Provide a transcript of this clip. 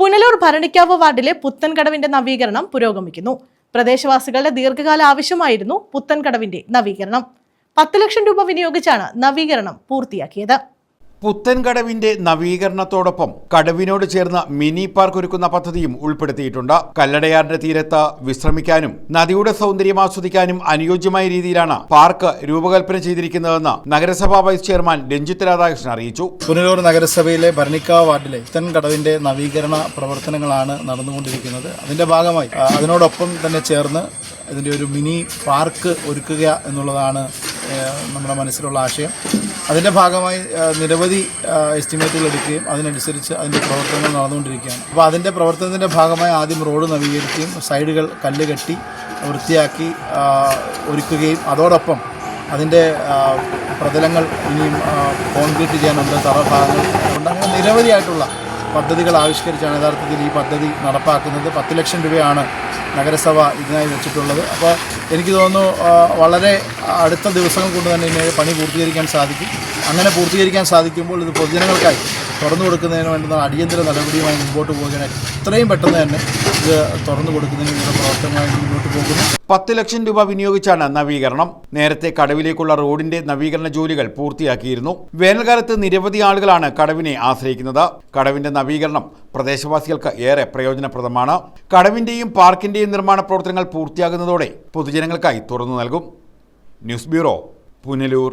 പുനലൂർ ഭരണിക്കാവ് വാർഡിലെ പുത്തൻകടവിന്റെ നവീകരണം പുരോഗമിക്കുന്നു. പ്രദേശവാസികളുടെ ദീർഘകാല ആവശ്യമായിരുന്നു പുത്തൻകടവിന്റെ നവീകരണം. പത്ത് ലക്ഷം രൂപ വിനിയോഗിച്ചാണ് നവീകരണം പൂർത്തിയാക്കിയത്. പുത്തൻകടവിന്റെ നവീകരണത്തോടൊപ്പം കടവിനോട് ചേർന്ന മിനി പാർക്ക് ഒരുക്കുന്ന പദ്ധതിയും ഉൾപ്പെടുത്തിയിട്ടുണ്ട്. കല്ലടയാറിന്റെ തീരത്ത് വിശ്രമിക്കാനും നദിയുടെ സൗന്ദര്യം ആസ്വദിക്കാനും അനുയോജ്യമായ രീതിയിലാണ് പാർക്ക് രൂപകൽപ്പന ചെയ്തിരിക്കുന്നതെന്ന് നഗരസഭാ വൈസ് ചെയർമാൻ രഞ്ജിത്ത് രാധാകൃഷ്ണൻ അറിയിച്ചു. പുനലൂർ നഗരസഭയിലെ ഭരണിക്കാവ് വാർഡിലെ പുത്തൻകടവിന്റെ നവീകരണ പ്രവർത്തനങ്ങളാണ് നടന്നുകൊണ്ടിരിക്കുന്നത്. അതിന്റെ ഭാഗമായി അതിനോടൊപ്പം തന്നെ ചേർന്ന് ഇതിന്റെ ഒരു മിനി പാർക്ക് ഒരുക്കുക എന്നുള്ളതാണ് നമ്മുടെ മനസ്സിലുള്ള ആശയം. അതിന്റെ ഭാഗമായി നിരവധി എസ്റ്റിമേറ്റുകൾ എടുക്കുകയും അതിനനുസരിച്ച് അതിന്റെ പ്രവർത്തനങ്ങൾ നടന്നുകൊണ്ടിരിക്കുകയാണ്. അപ്പോൾ അതിന്റെ പ്രവർത്തനത്തിന്റെ ഭാഗമായി ആദ്യം റോഡ് നവീകരിക്കുകയും സൈഡുകൾ കല്ല് കെട്ടി വൃത്തിയാക്കി ഒരുക്കുകയും അതോടൊപ്പം അതിന്റെ പ്രതലങ്ങൾ ഇനിയും കോൺക്രീറ്റ് ചെയ്യാനുണ്ട് തറഭാഗങ്ങൾ ഉണ്ട്. അങ്ങനെ നിരവധിയായിട്ടുള്ള പദ്ധതികൾ ആവിഷ്കരിച്ചാണ് യഥാർത്ഥത്തിൽ ഈ പദ്ധതി നടപ്പാക്കുന്നത്. പത്ത് ലക്ഷം രൂപയാണ് നഗരസഭ ഇതിനായി വെച്ചിട്ടുള്ളത്. അപ്പോൾ എനിക്ക് തോന്നുന്നു വളരെ അടുത്ത ദിവസങ്ങൾ കൊണ്ട് തന്നെ ഇതിനെ പണി പൂർത്തീകരിക്കാൻ സാധിക്കും. അങ്ങനെ പൂർത്തീകരിക്കാൻ സാധിക്കുമ്പോൾ ഇത് പൊതുജനങ്ങൾക്കായി തുറന്നു കൊടുക്കുന്നതിന് വേണ്ടുന്ന അടിയന്തര നടപടിയുമായി മുമ്പോട്ട് പോവുകയാണ്. എത്രയും പെട്ടെന്ന് തന്നെ ഇത് തുറന്നു കൊടുക്കുന്നതിന് വേണ്ട പ്രവർത്തനമായി മുന്നോട്ട് പോകുന്നു. പത്ത് ലക്ഷം രൂപ വിനിയോഗിച്ചാണ് നവീകരണം. നേരത്തെ കടവിലേക്കുള്ള റോഡിന്റെ നവീകരണ ജോലികൾ പൂർത്തിയാക്കിയിരുന്നു. വേനൽക്കാലത്ത് നിരവധി ആളുകളാണ് കടവിനെ ആശ്രയിക്കുന്നത്. കടവിന്റെ നവീകരണം പ്രദേശവാസികൾക്ക് ഏറെ പ്രയോജനപ്രദമാണ്. കടവിന്റെയും പാർക്കിന്റെയും നിർമ്മാണ പ്രവർത്തനങ്ങൾ പൂർത്തിയാകുന്നതോടെ പൊതുജനങ്ങൾക്കായി തുറന്നു നൽകും. News bureau Punalur.